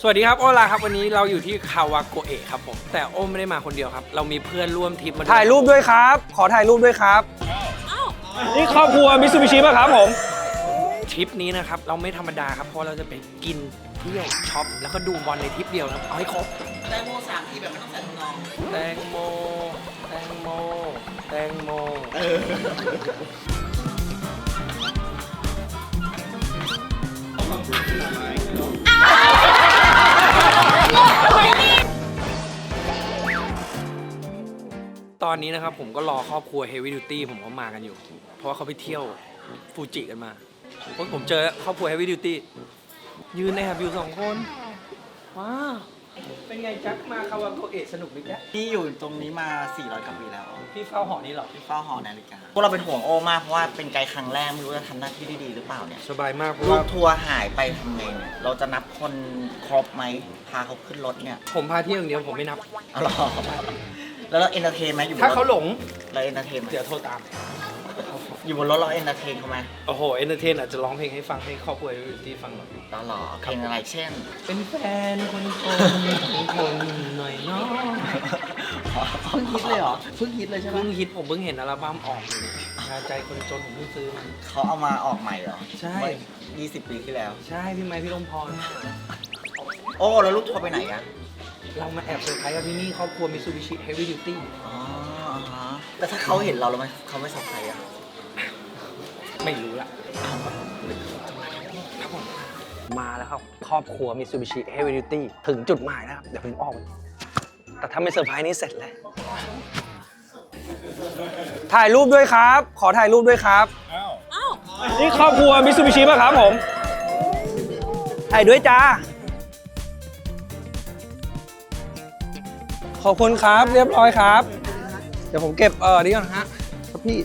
สวัสดีครับโอลาครับวันนี้เราอยู่ที่คาวาโกเอะครับผมแต่โอไม่ได้มาคนเดียวครับ เรามีเพื่อนร่วมทริปมาด้วยถ่ายรูปด้วยครับ ขอถ่ายรูปด้วยครับ นี่ครอบครัวมิซูบิชิป่ะครับผม ทริปนี้นะครับเราไม่ธรรมดาครับเพราะเราจะไปกินเที่ยวช็อปแล้วก็ดูบอลในทริปเดียวนะเอาให้ครบแตงโมสามทีแบบไม่ต้องใส่ถุงนองแตงโมแตงโมแตงโม ตอนนี้นะครับผมก็รอครอบครัว Heavy Duty ผมก็มากันอยู่ เพราะว่าเขาไปเที่ยวฟูจิกันมาโอ้ยผมเจอครอบครัว Heavy Duty ยืนในแอบอยู่สองคนว้าวเป็นไงจักมาคาวาโกเอะสนุกไหมจ๊ะพี่อยู่ตรงนี้มา 400กว่าปีแล้ว พี่เฝ้าหอนี้เหรอ พี่เฝ้าหอนาฬิกา พวกเราเป็นห่วงโอมากเพราะว่าเป็นไกด์ครั้งแรกไม่รู้จะทำหน้าที่ได้ดีหรือเปล่าเนี่ย สบายมากเพราะลูว่ากทัวร์หายไปทำไงเนี่ย เราจะนับคนครบไหม พาเขาขึ้นรถเนี่ยผมพาเที่ยวอย่างเดียวผมไม่นับ เอาหรอ แล้วเราเอนเตอร์เทนไหมอยู่บนถ้ารเขาถหลง เราเอนเตอร์เทนไหมเดี๋ยวโทรตาม อยู่บนรถเราเอนเตอร์เทนเขาไหมโอ้โห เอนเตอร์เทนอาจจะร้องเพลงให้ฟังให้ครอบครัวที่ฟังหน่อยตลอดเพลงอะไรเช่น เป็นแฟนคนคนของคนหน่อยเนาะเพิ่งฮิตเลยเหรอเพิ่งฮิตเลยใช่ไหมเพิ่งฮิตผมเพิ่งเห็นอัลบั้มออกอยู่ชาใจคนจนผมเพิ่งซื้อมา เขาเอามาออกใหม่เหรอใช่ เมื่อ20 ปีที่แล้ว ใช่พี่ไม้พี่ลมพร โอ้ แล้วลูกทัวร์ไปไหนอะ เรามาแอบเซอร์ไพรส์กับที่นี่ครอบครัวมิซูบิชิเฮฟวี่ดิวตี้อ๋ออ่าฮะแต่ถ้าเขาเห็นเราแล้วมันเขาไม่สนใจอะไม่รู้ละมาแล้วครับ ครอบครัวมิซูบิชิเฮฟวี่ดิวตี้ถึงจุดหมายแล้วครับเดี๋ยวผมออกแต่ถ้าไม่เซอร์ไพรส์นี่เสร็จเลยถ่ายรูปด้วยครับ ขอถ่ายรูปด้วยครับ นี่ครอบครัวมิซูบิชิป่ะครับผม ถ่ายด้วยจ้า ขอบคุณครับเรียบร้อยครับ เดี๋ยวผมเก็บเออนี่ก่อนฮะครับพี่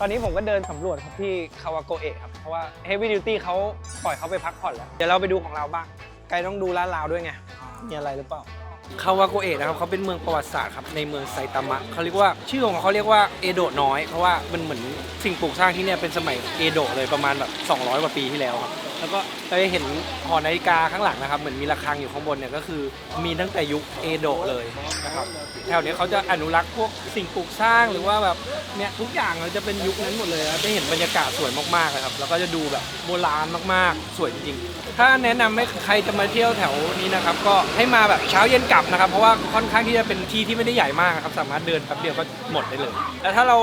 ตอนนี้ผมก็เดินสำรวจครับที่คาวาโกเอะครับ เพราะว่า Heavy Duty เขาปล่อยเขาไปพักผ่อนแล้ว เดี๋ยวเราไปดูของเราบ้าง ไกลต้องดูลาดราวด้วยไง มีอะไรหรือเปล่า คาวาโกเอะนะครับเขาเป็นเมืองประวัติศาสตร์ครับในเมืองไซตามะเขาเรียกว่าชื่อของเขาเรียกว่าเอโดะน้อยเพราะว่ามันเหมือนสิ่งปลูกสร้างที่เนี่ยเป็นสมัยเอโดะเลยประมาณแบบ 200กว่าปีที่แล้วครับแล้วก็เราจะเห็นหอนาฬิกาข้างหลังนะครับ เหมือนมีระฆังอยู่ข้างบนเนี่ยก็คือมีตั้งแต่ยุคเอโดะเลยนะครับแถวเนี้ยเขาจะอนุรักษ์พวกสิ่งปลูกสร้างหรือว่าแบบเนี่ยทุกอย่างเราจะเป็นยุคนั้นหมดเลยครับได้เห็นบรรยากาศสวยมากๆเลยครับแล้วก็จะดูแบบโบราณมากๆ สวยจริงๆ ถ้าแนะนำให้ใครจะมาเที่ยวแถวนี้นะครับ ก็ให้มาแบบเช้าเย็นกลับนะครับ เพราะว่าค่อนข้างที่จะเป็นที่ที่ไม่ได้ใหญ่มากครับ สามารถเดินแป๊บเดียวก็หมดได้เลย แล้วถ้าเรา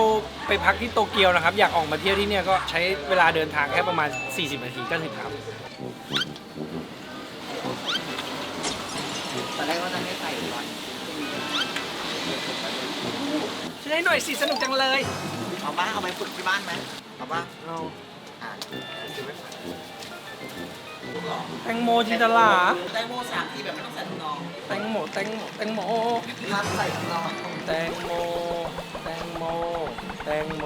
ไปพักที่โตเกียวนะครับ อยากออกมาเที่ยวที่เนี่ยก็ใช้เวลาเดินทางแค่ประมาณ 40 นาทีก็ถึงครับตอนแรกว่าจะไม่ใส่ก่อนช่วยหน่อยสิสนุกจังเลย เอาบ้าเอาไปฝึกที่บ้านไหมเอาบ้าเอาอ่าแตงโมจินตลาแตงโมสามทีแบบไม่ต้องใส่ถุงนองแตงโมแตงโมแตงโมห้ามใส่ถุงนองแตงโมแตงโมแตงโม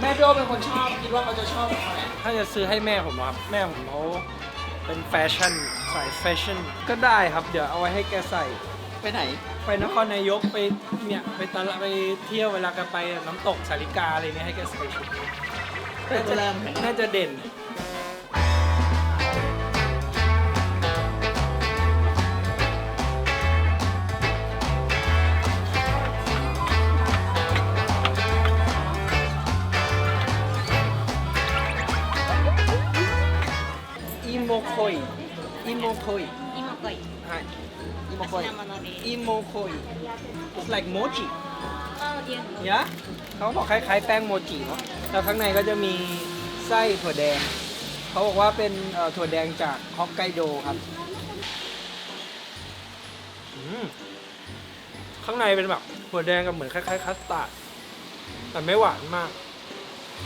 แม่โจเป็นคนชอบคิดว่าเขาจะชอบอะไรถ้าจะซื้อให้แม่ผมอะครับ แม่ผมเขาเป็นแฟชั่นสายแฟชั่นก็ได้ครับ เดี๋ยวเอาไว้ให้แกใส่ ไปไหน ไปนครนายกไปเนี่ยไปตลาดไปเที่ยวเวลาแกันไปน้ำตกสาริกาอะไรเนี่ยให้แกใส่ชุดนี้เป็นโรงแรมน่าจะเด่น โคย it's like mochi ยะเขาบอกคล้ายๆ แป้งโมจิเนาะแต่ข้างในก็จะมีไส้ถั่วแดง เขาบอกว่าเป็นถั่วแดงจากฮอกไกโดครับข้างในเป็นแบบถั่วแดงกับเหมือนคล้ายๆคัสตาร์ดแต่ไม่หวานมาก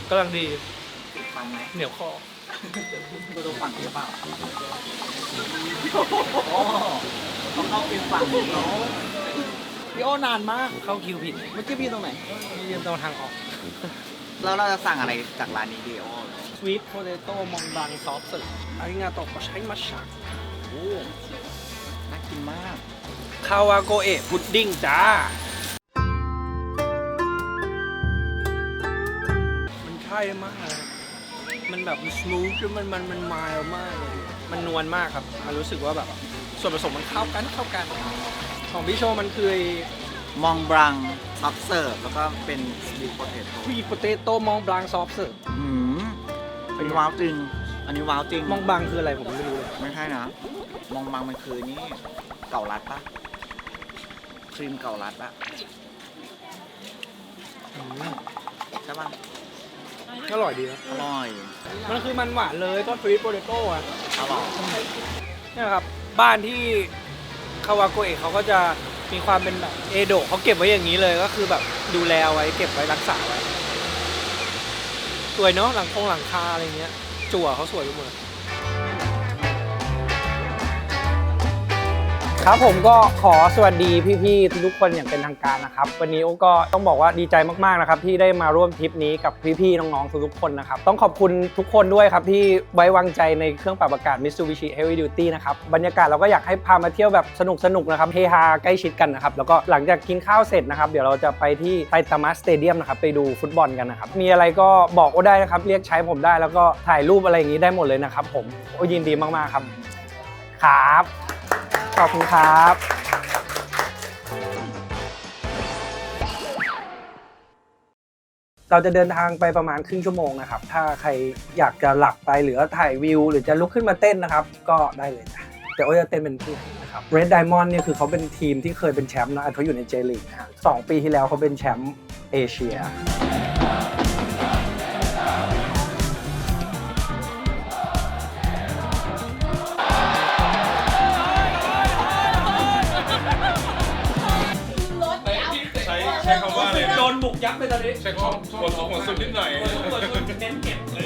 กำลังดีเหนียวคอโดนฟันหรือเปล่า เขาเข้าฟิลฝั่งเนาะพี่โอนานมากเข้าคิวผิดเมื่อกี้พี่ตรงไหนนี่ยืนตรงทางออก แล้วเราจะสั่งอะไรจากร้านนี้ดีโอสวีทโพเตโต้มองบังซอสสึอาริงาโตะก็ใช้มาชาโอ้น่ากินมากคาวาโกเอะพุดดิ้งจ้าช่มากนะ มันแบบมันสมูทมันมันมันมายมากเลยมันนวลมากครับ มันรู้สึกว่าแบบส่วนผสมมันเข้ากันเข้ากัน ของพี่โชว์มันคือ มองบรังซอฟเสิร์ฟแล้วก็เป็นสวีทโพเทโต้วีโปเตโต้มองบลังซอฟเสิร์ฟหืมเป็นว้าวจริง อันนี้ว้าวจริงมองบลังคืออะไรผมไม่รู้เลยไม่ใช่นะ มองบรังมันคือนี่เก่ารัดปะครีมเก่ารัดปะอืมใช่ปะ อร่อยดีนะอร่อย มันคือมันหวานเลยก็ฟรีโปเตโต้อะอร่อย เนี่ยครับ บ้านที่คาวาโกเอะเขาก็จะมีความเป็นแบบเอโดะเขาเก็บไว้อย่างนี้เลยก็คือแบบดูแลเอาไว้เก็บไว้รักษาไว้ สวยเนาะหลังคงหลังคาอะไรเงี้ย จั่วเขาสวยไปหมดเลย ครับผมก็ขอสวัสดีพี่ๆทุกคนอย่างเป็นทางการนะครับ วันนี้โอ้ก็ต้องบอกว่าดีใจมากๆนะครับที่ได้มาร่วมทริปนี้กับพี่ๆน้องๆทุกๆคนนะครับต้องขอบคุณทุกคนด้วยครับที่ไว้วางใจในเครื่องปรับอากาศ Mitsubishi Heavy Duty นะครับบรรยากาศเราก็อยากให้พามาเที่ยวแบบสนุกๆนะครับเฮฮาใกล้ชิดกันนะครับแล้วก็หลังจากกินข้าวเสร็จนะครับเดี๋ยวเราจะไปที่ไทตามะสเตเดียมนะครับไปดูฟุตบอลกันนะครับมีอะไรก็บอกโอ้ได้นะครับเรียกใช้ผมได้แล้วก็ถ่ายรูปอะไรอย่างนี้ได้หมดเลยนะครับผมโอ้ยินดีมากๆครับครับ ขอบคุณครับเราจะเดินทางไปประมาณครึ่งชั่วโมงนะครับ ถ้าใครอยากจะหลับไปหรือถ่ายวิว หรือจะลุกขึ้นมาเต้นนะครับ ก็ได้เลยนะแต่โอ้จะเต้นเป็นเพื่อนนะครับ Red Diamond เนี่ยคือเขาเป็นทีมที่เคยเป็นแชมป์นะเขาอยู่ในเจลีกนะฮะสองปีที่แล้วเขาเป็นแชมป์เอเชีย โดนบุกยับไปตอนนี้ใช้คำหัวสองหัวสุดนิดหน่อยเน้นเก็บเอ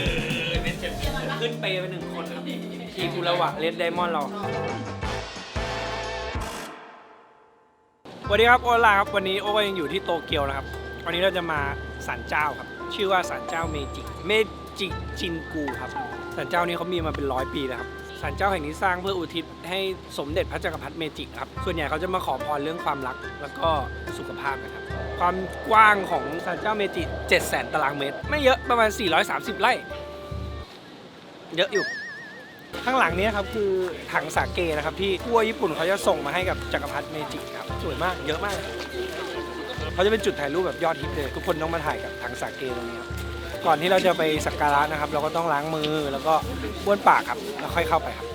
อเน้นเก็บขึ้นเปย์ไปหนึ่งคนครับทีมกุระวะเลดไดมอนด์เราสวัสดีครับโอลาครับวันนี้โอก็ยังอยู่ที่โตเกียวนะครับ วันนี้เราจะมาศาลเจ้าครับ ชื่อว่าศาลเจ้าเมจิเมจิจินกูครับศาลเจ้านี้เขามีมาเป็นร้อยปีแล้วครับ ศาลเจ้าแห่งนี้สร้างเพื่ออุทิศให้สมเด็จพระจักรพรรดิเมจิครับ ส่วนใหญ่เขาจะมาขอพรเรื่องความรักแล้วก็สุขภาพนะครับ ความกว้างของศาลเจ้าเมจิ 7 0 0 0 0 0ตารางเมตร ไม่เยอะประมาณ 430 ไร่ เยอะอยู่ ข้างหลังนี้ครับคือถังสาเกนะครับที่ขั้วญี่ปุ่นเขาจะส่งมาให้กับจักรพรรดิเมจิครับ สวยมาก เยอะมาก เขาจะเป็นจุดถ่ายรูปแบบยอดฮิตเลย ทุกคนต้องมาถ่ายกับถังสาเกตรงนี้ครับ ก่อนที่เราจะไปสักการะนะครับ เราก็ต้องล้างมือแล้วก็บ้วนปากครับแล้วค่อยเข้าไปครับ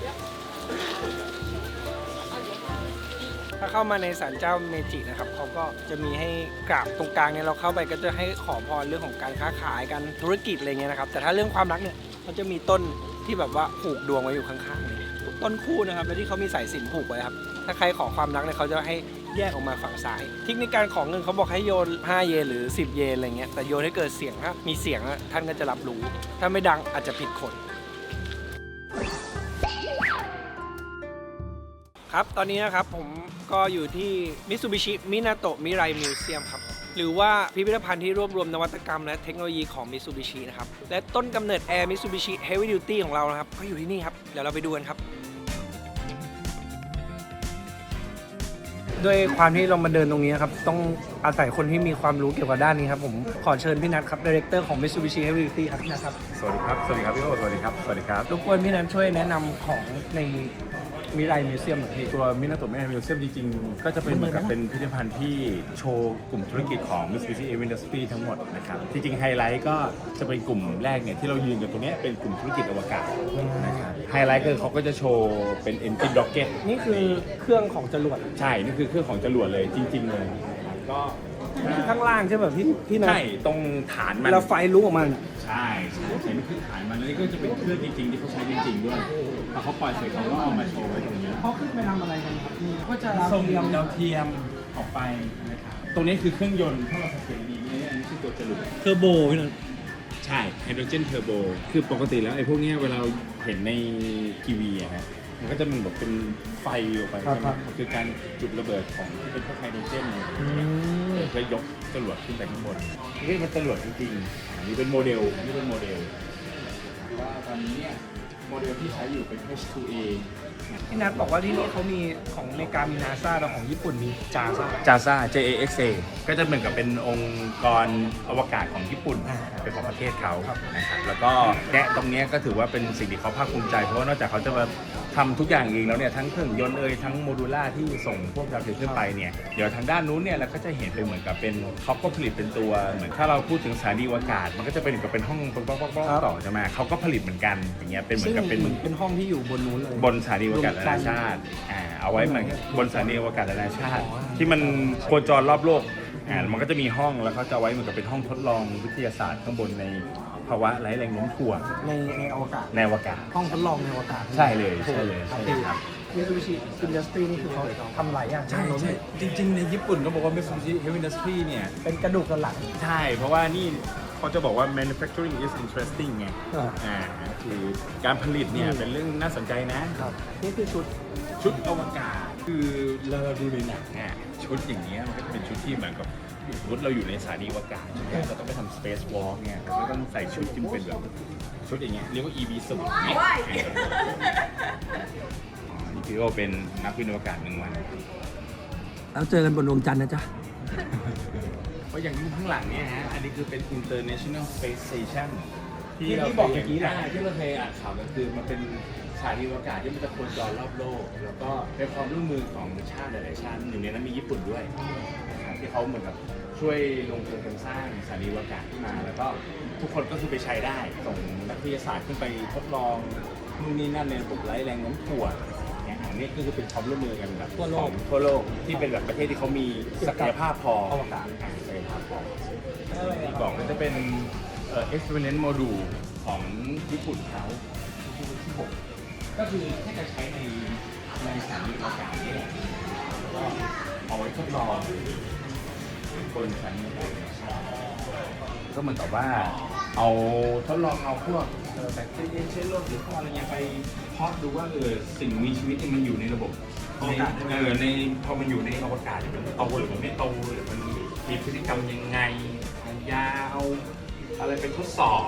ถ้าเข้ามาในศาลเจ้าเมจินะครับเขาก็จะมีให้กราบตรงกลางเนี่ยเราเข้าไปก็จะให้ขอพรเรื่องของการค้าขายการธุรกิจอะไรเงี้ยนะครับ แต่ถ้าเรื่องความรักเนี่ยเขาจะมีต้นที่แบบว่าผูกดวงไว้อยู่ข้างๆเลยต้นคู่นะครับ แล้วที่เขามีสายสิญจนผูกไว้ครับ ถ้าใครขอความรักเนี่ยเขาจะให้ แยกออกมาฝั่งซ้ายเทคนิคการของเงินเขาบอกให้โยน 5 เยนหรือ 10 เยนอะไรเงี้ยแต่โยนให้เกิดเสียงถ้ามีเสียงอะท่านก็จะรับรู้ ถ้าไม่ดังอาจจะผิดคนครับตอนนี้นะครับผมก็อยู่ที่ Mitsubishi Minato Mirai Museum ครับหรือว่าพิพิธภัณฑ์ที่รวบรวมนวัตกรรมและเทคโนโลยีของ Mitsubishi นะครับและต้นกำเนิด Air Mitsubishi Heavy Duty ของเรานะครับก็อยู่ที่นี่ครับเดี๋ยวเราไปดูกันครับ ด้วยความที่เรามาเดินตรงนี้ครับ ต้องอาศัยคนที่มีความรู้เกี่ยวกับด้านนี้ครับ ผมขอเชิญพี่นัทครับดีเรคเตอร์ของ Mitsubishi Heavy Duty ครับพี่นัทครับสวัสดีครับ สวัสดีครับพี่โอสวัสดีครับ สวัสดีครับรบกวนพี่นัทช่วยแนะนำของใน มิไรมิวเซียมหน่อยพี่ตัวมินาโตะแมมิวเซียมจริงๆ ก็จะเป็นเหมือนกับเป็นพิพิธภัณฑ์ที่โชว์กลุ่มธุรกิจของ Mitsubishi Heavy Industry ทั้งหมดนะครับจริงๆไฮไลท์ก็จะเป็นกลุ่มแรกเนี่ยที่เรายืนกันตรงเนี้ยเป็นกลุ่มธุรกิจอวกาศนะครับไฮไลท์คือเขาก็จะโชว์เป็น engine rocket นี่คือเครื่องของจรวดใช่ นี่คือเครื่องของจรวดเลยจริง ๆ เลยนะครับก็ข้างล่างใช่ไหมพี่พี่นัทใช่ตรงฐานมัน แล้วไฟลุกออกมาเนี่ย ใช่ใช่ใช่นี่คือฐานมันแล้วนี่ก็จะเป็นเครื่องจริงๆที่เขาใช้จริงๆด้วย พอเขาปล่อยเสร็จเขาก็เอามาโชว์ไว้ตรงนี้เขาขึ้นไปทำอะไรกันครับพี่ก็จะส่งดาวเทียมออกไปนะครับตรงนี้คือเครื่องยนต์ถ้าเราสังเกตดีเนี่ยอันนี้คือตัวจรวดเทอร์โบพี่นัทใช่ไฮโดรเจนเทอร์โบคือปกติแล้วไอ้พวกเนี้ยเวลาเราเห็นในทีวีอะนะมันก็จะมันแบบเป็นไฟออกไปใช่ไหมมันคือการจุดระเบิดของที่เป็นพวกไฮโดรเจนเนี่ยเพื่อยกจรวดขึ้นไปข้างบนนี่เป็นจรวดจริงๆอันนี้เป็นโมเดลอันนี่เป็นโมเดลว่าตอนนี้เนี่ย โมเดลที่ใช้อยู่เป็น H2A พี่นัทบอกว่าที่นี่เขามีของอเมริกามีนาซาแต่ของญี่ปุ่นมีจาซ่าจาซ่า JAXA ก็จะเหมือนกับเป็นองค์กรอวกาศของญี่ปุ่นอ่าเป็นของประเทศเขาครับ นะครับแล้วก็แกะตรงเนี้ยก็ถือว่าเป็นสิ่งที่เขาภาคภูมิใจเพราะว่านอกจากเขาจะมา ทำทุกอย่างเองแล้วเนี่ยทั้งเครื่องยนต์เอ่ยทั้งโมดูล่าที่ส่งพวกดาวเทียมขึ้นไปเนี่ยเดี๋ยวทางด้านนู้นเนี่ยเราก็จะเห็นเป็นเหมือนกับเป็นเขาก็ผลิตเป็นตัวเหมือนถ้าเราพูดถึงสถานีอวกาศ มันก็จะเป็นเหมือนกับเป็นห้องป๊อกป๊อกป๊อกป๊อกต่อใช่ไหมเขาก็ผลิตเหมือนกันอย่างเงี้ยเป็นเหมือนกับเป็นซึ่งเป็นห้องที่อยู่บนนู้นเลยบนสถานีอวกาศนานาชาติอ่าเอาไว้เหมือนบนสถานีอวกาศนานาชาติอ๋อที่มันโคจรรอบโลกอ่ามันก็จะมีห้องแล้วเขาจะเอาไว้เหมือนกับเป็นห้องทดลองวิทยาศาสตร์ข้างบนใน ภาวะไร้แรงโน้มถ่วงในในอวกาศในอวกาศ ห้องทดลองในอวกาศใช่เลยใช่เลยครับใช่เลยครับมิซูบิชิอินดัสทรีนี่คือเขาทำหลายอย่างใช่ใช่จริง ๆ ในญี่ปุ่นก็บอกว่า Mitsubishi Heavy Industry เนี่ย เป็นกระดูกสันหลังใช่ เพราะว่านี่เขาจะบอกว่า manufacturing is interesting ไงอ่าอ่าคือการผลิตเนี่ยอืมเป็นเรื่องน่าสนใจนะครับนี่คือชุดชุดอวกาศ คือเราดูในหนังอะชุดอย่างเงี้ยมันก็จะเป็นชุดที่เหมือนกับ สมมติเราอยู่ในสถานีอวกาศใช่ไหมเราต้องไปทำ space walk เนี่ยเราก็ต้องใส่ชุดที่มันเป็นแบบชุดอย่างเงี้ยเรียกว่า EV สูทเนี่ยอ๋อนี่พี่โอเป็นนักบินอวกาศหนึ่งวันแล้วเจอกันบนดวงจันทร์นะจ๊ะเพราะอย่างที่ข้างหลังเนี่ยฮะอันนี้คือเป็น International Space Station ที่ที่เราที่บอกเมื่อกี้แหละาที่เราเคยอ่านข่าวก็คือมันเป็นสถานีอวกาศที่มันจะโคจรรอบโลก แล้วก็เป็นความร่วมมือของชาติหลายๆชาติหนึ่งในนั้นมีญี่ปุ่นด้วยนะครับ ที่เขาเหมือนกับช่วยลงทุนกันสร้างสถานีอวกาศขึ้นมา แล้วก็ทุกคนก็คือไปใช้ได้ ส่งนักวิทยาศาสตร์ขึ้นไปทดลองนู่นนี่นั่นในระบบไร้แรงโน้มถ่วงเนี่ยอันนี้ก็คือเป็นความร่วมมือกันแบบทั่วโลก ของทั่วโลกที่เป็นแบบประเทศที่เขามีศักยภาพพออวกาศ อ่ศักยภาพพอที่บอกมันจะเป็นเอ่อ experiment module ของญี่ปุ่นเขาที่ที่หกก็คือแค่จะใช้ในในสถานีอวกาศนี่แหละแล้วก็เอาไว้ทดลอง บนสถานีอวกาศก็เหมือนกับว่า เอาทดลองเอาพวกแบคทีเรียเชื้อโรคหรือพวกอะไรเงี้ยไปเพาะดูว่าเออสิ่งมีชีวิตที่มันอยู่ในระบบอวกาศได้ไหมเออในพอมันอยู่ในอวกาศเนี่ยมันโตหรือมันไม่โตหรือมันมีพฤติกรรมยังไงเอายาเอาอะไรไปทดสอบ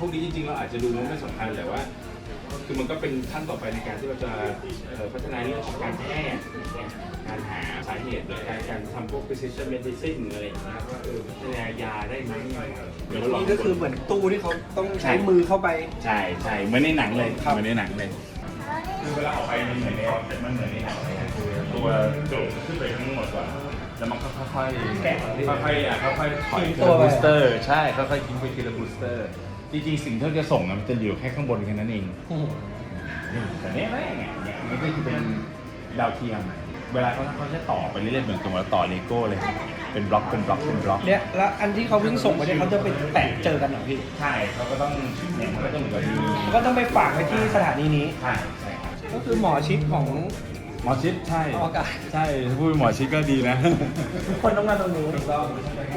พวกนี้จริงๆเราอาจจะดูว่าไม่สำคัญแต่ว่า คือมันก็เป็นขั้นต่อไปในการที่เราจะเอ่อพัฒนาเรื่องของการแพทย์การหาสาเหตุโดยการการทำพวก precision medicine อะไรอย่างเงี้ยว่าเออพัฒนายาได้ไหมเดี๋ยวเราลองนี่ก็คือเหมือนตู้ที่เขาต้องใช้มือเข้าไป ใช่ใช่เหมือนในหนังเลยครับเหมือนในหนังเลยคือเวลาออกไปมันเหมือนในแต่มันเหมือนในหนังเลยนะคือตัวโจกขึ้นไปทั้งหมดก่อนแล้วมันก็ค่อยๆแกะค่อยๆอะค่อยๆถอยทิ้งทีตัวละไปบูสเตอร์ ใช่ค่อยๆทิ้งไปทีละบูสเตอร์ จริงๆสิ่งที่เราจะส่งอะมันจะอยู่แค่ข้างบนแค่นั้นเองแต่เนี้ยแม่งเนี่ยเนี่ยมันก็จะเป็นดาวเทียม เวลาเขาเขาจะต่อไปเรื่อยๆเหมือนกับว่าต่อเลโก้เลย เป็นบล็อกเป็นบล็อกเป็นบล็อกเนี่ยแล้วอันที่เขาเพิ่งส่งมาเนี่ยเขาจะไปแตะเจอกันเหรอพี่ใช่เขาก็ต้องเนี่ยมันก็จะเหมือนกับมีแล้วก็ต้องไปฝากไว้ที่สถานีนี้ ใช่ใช่ครับก็คือหมอชิดของ หมอชิดใช่อวกาศ ใช่ถ้าพูดเป็นหมอชิดก็ดีนะ ทุกคนต้องมาตรงนี้ถูกต้อง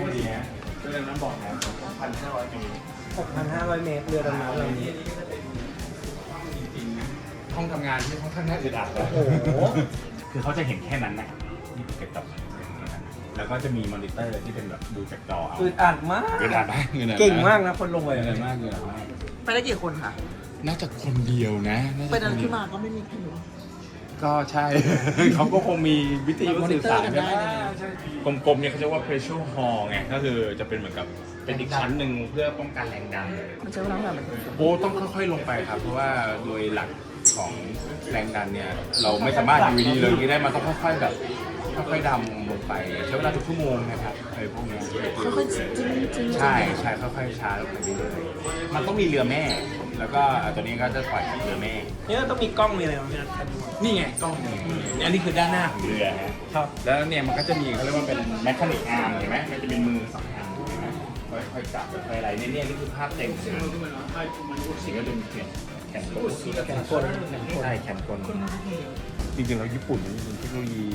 ก็ดีนะก็เลยน้ำบอกนะพันห้าร้อยปี 6,500 เมตรเรือดำน้ำลำนี้จริงๆห้องทำงานที่ค่อนข้างน่าอึดอัดเลยโอ้โห คือเขาจะเห็นแค่นั้นนะนี่เก็บตับแล้วก็จะมีมอนิเตอร์ที่เป็นแบบดูจากจอเอาอึดอัดมาก เงินอัดมากเงินอัดเก่งมากนะคนลงไปเงินอัดมากเงินอัดมากไปได้กี่คนคะน่าจะคนเดียวนะาจะไปนั้นคเดีขึ้ยนวมาก็ไม่มีใครรู้ ก็ใช่ เขาก็คงมีวิทยุสื่อสารมอนิเตอร์กันใช่ไหมได้กลมๆเนี่ยเขาเรียกว่า pressure hall ไงก็คือจะเป็นเหมือนกับ เป็นอีกชั้นหนึ่งเพื่อป้องกันแรงดันมันใช้เวลาเท่าไหร่โอ้ต้องค่อยๆลงไปครับ เพราะว่าโดยหลักของแรงดันเนี่ย เราไม่สามารถอยู่ดีๆเลยางนี้ได้มันต้องค่อยๆแบบค่อยๆดำลงไปใช้เวลาทุกชั่วโมงนะครับไอ้พวกเนี้ยค่อยๆจิ้มจิ้มใช่ใช่ค่อยๆช้าลงไปเรื่อยๆมันต้องมีเรือแม่ แล้วก็ตัวนี้ก็จะปล่อยเรือแม่เนี่ยต้องมีกล้องมีอะไรมาพี่นัทนี่ไงกล้องนี่อันนี้คือด้านหน้าของเรือฮะครับแล้วเนี่ยมันก็จะมีเขาเรียกว่าเป็นแมคานิกอาร์มเห็นไหมมันจะเป็นมือสองอันเห็นไหม ค่อยๆจับค่อยๆอะไรเนี่ยเนี่ยนี่คือภาพเต็มเลยสิ่งก็เป็นแขนแขนกลแขนกลแขนกลใช่แขนกลจริงๆแล้วญี่ปุ่นนี่เทคโนโลยี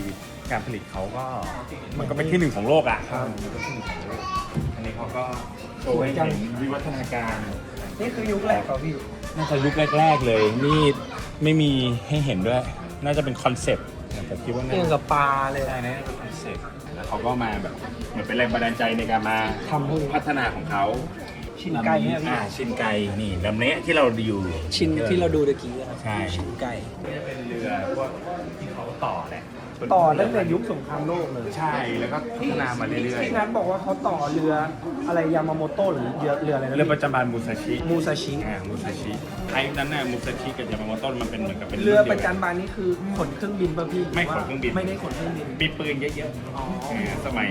การผลิตเขาก็ มันก็เป็นที่หนึ่งของโลกอะมันก็ที่หนึ่งของโลกอันนี้เขาก็โชว์ให้เห็นวิวัฒนาการนี่คือยุคแรกเหรอพี่น่าจะยุคแรก ๆเลยนี่ไม่มีให้เห็นด้วย น่าจะเป็นคอนเซปต์แต่คิดว่าเกี่น่ายวกับปลาเลยใช่นะเป็นคอนเซปต์แล้ว เขาก็มาแบบเหมือนเป็นแรงบันดาลใจในการมาทำพวกนี้พัฒนาของเขาชินไก่เนี่ยพี่อ่าชินไกนี่ลำเนี้ยที่เราอยู่ ชินที่เราดูตะกี้อะครับใช่ ชินไก่จะเป็นเรือพวกที่เขาต่อแหละ ต่อตั้งแต่ยุคสงครามโลกเลยใช่แล้วก็พัฒนามาเรื่อยที่นั้นบอกว่าเขาต่อเรืออะไรยามาโมโต้หรือเรือเรืออะไรๆนะเรือประจำบานมูซาชิมูซาชิ อ่ามูซาชิไทป์นั้นน่ะมูซาชิกับยามาโมโต้มันเป็นเหมือนกับเป็นเรือดียวประกันจันบานนี่คือขนเครื่องบินป่ะพี่ไม่ขนเครื่องบินไม่ได้ขนเครื่องบิน มีปืนเยอะอ๋อๆอ่าสมัย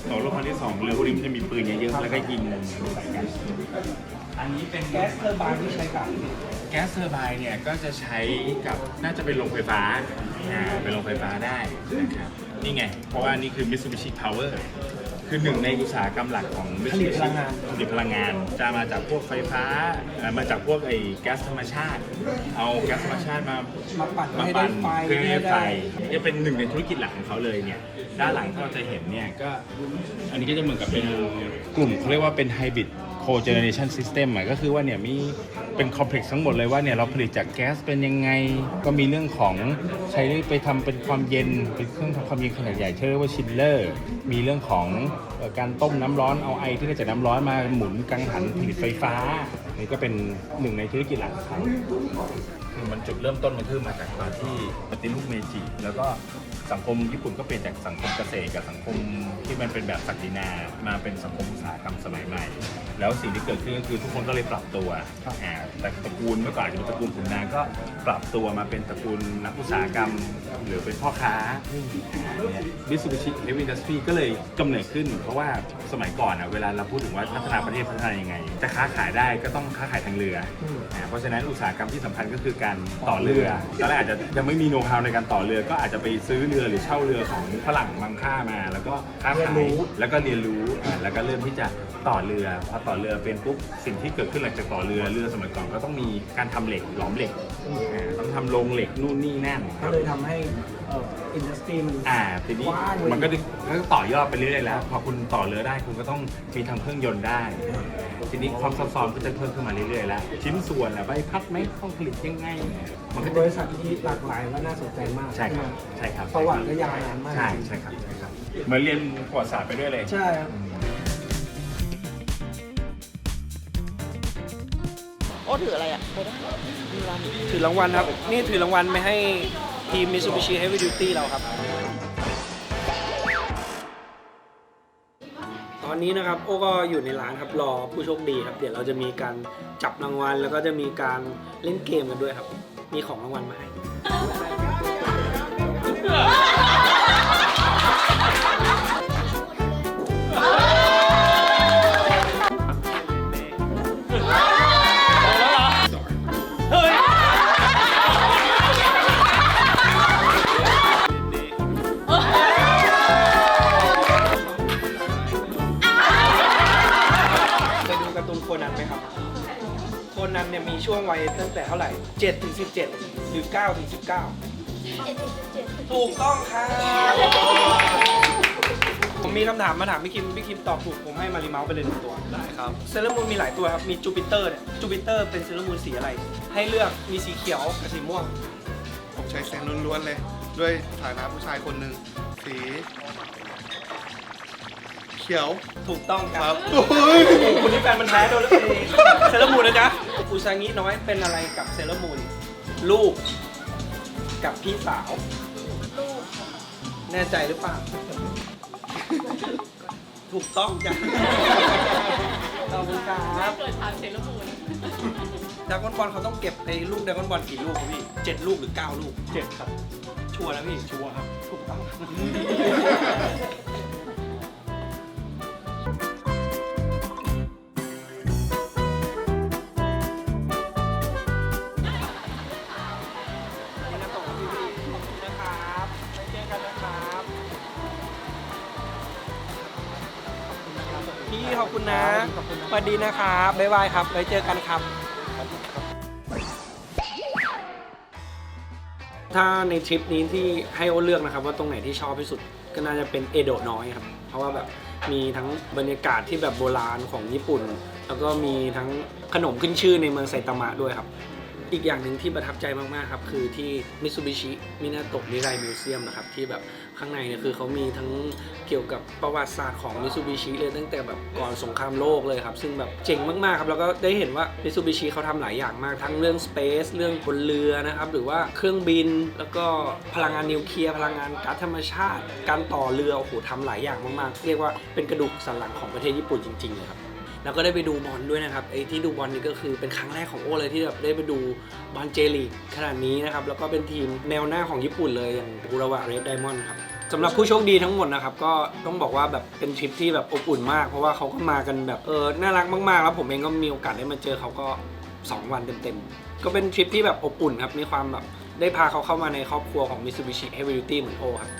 สงครามโลกครั้งที่สองเรือพวกนี้มันจะมีปืนเยอะๆแล้วก็ยิงใส่กัน อันนี้เป็นแก๊สเทอร์ไบน์ที่ใช้กับ แก๊สเทอร์ไบน์เนี่ยก็จะใช้กับน่าจะเป็นโรงไฟฟ้าอ่าเป็นโรงไฟฟ้าได้นะครับนี่ไง เพราะว่านี่คือ Mitsubishi Power คือหนึ่งในอุตสาหกรรมหลักของผลิตพลังงาน ผลิตพลังงาน จะมาจากพวกไฟฟ้าเอ่อมาจากพวกไอ้แก๊สธรรมชาติ เอาแก๊สธรรมชาติมา มาปั่นมาให้ได้ปั่นไฟเพื่อให้ได้ไฟให้ได้จะเป็นหนึ่งในธุรกิจหลักของเขาเลยเนี่ย ด้านหลังที่เราจะเห็นเนี่ยก็ อันนี้ก็จะเหมือนกับเป็นกลุ่มเขาเรียกว่าเป็น hybrid cogeneration system อะก็คือว่าเนี่ยมี เป็น complex ทั้งหมดเลยว่าเนี่ยเราผลิตจากแก๊สเป็นยังไง ก็มีเรื่องของใช้ไปทำเป็นความเย็นเป็นเครื่องทำความเย็นขนาดใหญ่ที่เรียกว่าชิลเลอร์ มีเรื่องของออการต้มน้ำร้อนเอาไอที่ได้จากน้ำร้อนมาหมุนกังหันผลิตไฟฟ้านี่ก็เป็นหนึ่งในธุรกิจหลักของเขาคือมันจุดเริ่มต้นมันคือมาจากตอนที่ปฏิรูปเมจิแล้วก็ สังคมญี่ปุ่นก็เปลี่ยนจากสังคมเกษตรกับสังคมที่มันเป็นแบบศักดินามาเป็นสังคมอุตสาหกรรมสมัยใหม่ แล้วสิ่งที่เกิดขึ้นก็คือทุกคนก็เลยปรับตัวอ่าแต่ตระกูลเมื่อก่อนอาจจะเป็นตระกูลขุนนางก็ปรับตัวมาเป็นตระกูลนักอุตสาหกรรม หรือเป็นพ่อค้ามิสูบิชิเฮฟวี่อินดัสทรีก็เลยกำเนิดขึ้น เพราะว่าสมัยก่อนอะเวลาเราพูดถึงว่าพัฒนาประเทศพัฒนายังไง จะค้าขายได้ก็ต้องค้าขายทางเรืออ่าเพราะฉะนั้นอุตสาหกรรมที่สำคัญก็คือการต่อเรือตอนแรกอาจจะยังไม่มีโน้ตฮาวในการต่อเรือก็อาจจะไปซื้อเรือหรือเช่าเรือของฝรั่งมังค่ามา แล้วก็ค้าเรียขานรู้ยแล้วก็เรียนรู้อ่าแล้วก็เริ่มที่จะต่อเรือพอต่อเรือเป็นปุ๊บสิ่งที่เกิดขึ้นหลังจากต่อเรือเรือสมัยก่อนก็ต้องมีการทำเหล็กหลอมเหล็กอ่าต้องทำโรงเหล็กนู่นนี่นั่น ก็เลยทำให้เอ่ออินดัสทรีมัน อ่าทีนี้กว้างเลยมันก็ก็ต่อยอดไปเรื่อยๆแล้ว พอคุณต่อเรือได้คุณก็ต้องมีทำเครื่องยนต์ได้ ทีนี้ความซับซ้อนก็จะเพิ่มขึ้นมาเรื่อยๆแล้วชิ้นส่วนอะใบพัดไหมต้องผลิตยังไงมันก็บจะริษัทที่หลากหลายและน่าสนใจมากใช่ครับใช่ครับ ประวัติก็ยาวนานมากใช่ใช่ครับใช่ครับเหมือนเรียนประวัติศาสตร์ไปด้วยเลย ใช่ครับ โอ้ถืออะไรอะไปได้ดูร้านนี้ถือรางวัลครับ นี่ถือรางวัลไม่ให้ทีม Mitsubishi Heavy Duty เราครับ นี้นะครับโอ้ก็อยู่ในร้านครับรอผู้โชคดีครับ เดี๋ยวเราจะมีการจับรางวัล แล้วก็จะมีการเล่นเกมกันด้วยครับ มีของรางวัลมาให้ เนี่ยมีช่วงวัยตั้งแต่เท่าไหร่7ถึง17 หรือ9ถึง19 ถูกต้องครับ ผมมีคำถามมาถามพี่คิม พี่คิมตอบถูกผมให้มาริเมาส์ไปเลยหนึ่งตัว ได้ครับเซเลอร์มูนมีหลายตัวครับ มีจูปิเตอร์เนี่ย จูปิเตอร์เป็นเซเลอร์มูนสีอะไร ให้เลือกมีสีเขียวกับสีม่วง ผมใช้เซนส์ล้วนๆเลย ด้วยฐานะผู้ชายคนหนึ่งสี เขียวถูกต้องคครัรับบคุณที่แฟนมันธุ์แท้โดนแล้วเองเซเลอร์มูนนะจ๊ะอุซางิน้อยเป็นอะไรกับเซเลอร์มูนลูกกับพี่สาว แน่ใจหรือเปล่า ถูกต้องจ้ะขอบคุณครับ เกิดทางเซเลอร์มูนดากอนบอลเขาต้องเก็บไอ้ลูกดากอนบอลกี่ลูกครับพี่เจ็ดลูกหรือเก้าลูก เจ็ดครับ ชัวร์นะพี่ ชัวร์ครับถูกต้อง พี่ขอบคุณนะสวัสดีนะครับบ๊ายบายครับไว้เจอกันครับ ถ้าในทริปนี้ที่ให้โอเลือกนะครับ ว่าตรงไหนที่ชอบที่สุดก็น่าจะเป็นเอโดะน้อยครับ เพราะว่าแบบมีทั้งบรรยากาศที่แบบโบราณของญี่ปุ่น แล้วก็มีทั้งขนมขึ้นชื่อในเมืองไซตามะด้วยครับ อีกอย่างหนึ่งที่ประทับใจมาก ๆ ครับ คือที่มิตซูบิชิมินาโตะนิไรมิวเซียมนะครับ ที่แบบ ข้างในเนี่ยคือเขามีทั้งเกี่ยวกับประวัติศาสตร์ของมิตซูบิชิเลยตั้งแต่แบบก่อนสงครามโลกเลยครับ ซึ่งแบบเจ๋งมากๆครับแล้วก็ได้เห็นว่ามิตซูบิชิเขาทำหลายอย่างมากทั้งเรื่องสเปซเรื่องบนเรือนะครับหรือว่าเครื่องบินแล้วก็พลังงานนิวเคลียร์พลังงานก๊าซธรรมชาติ การต่อเรือโอ้โหทำหลายอย่างมากๆ เรียกว่าเป็นกระดูกสันหลังของประเทศญี่ปุ่นจริงๆเลยครับแล้วก็ได้ไปดูบอลด้วยนะครับไอ้ที่ดูบอลนี่ก็คือเป็นครั้งแรกของโอ้เลยที่แบบได้ไปดูบอลเจลีกขนาดนี้นะครับ แล้วก็เป็นทีมแนวหน้าของญี่ปุ่นเลยอย่างอุระวะเรดไดมอนด์ครับ สำหรับผู้โชคดีทั้งหมดนะครับก็ต้องบอกว่าแบบเป็นทริปที่แบบอบอุ่นมาก เพราะว่าเขาก็มากันแบบเออน่ารักมากๆ แล้วผมเองก็มีโอกาสได้มาเจอเขาก็ 2 วันเต็มๆ ก็เป็นทริปที่แบบอบอุ่นครับมีความแบบได้พาเขาเข้ามาในครอบครัวของ Mitsubishi Heavy Duty เหมือนโอครับ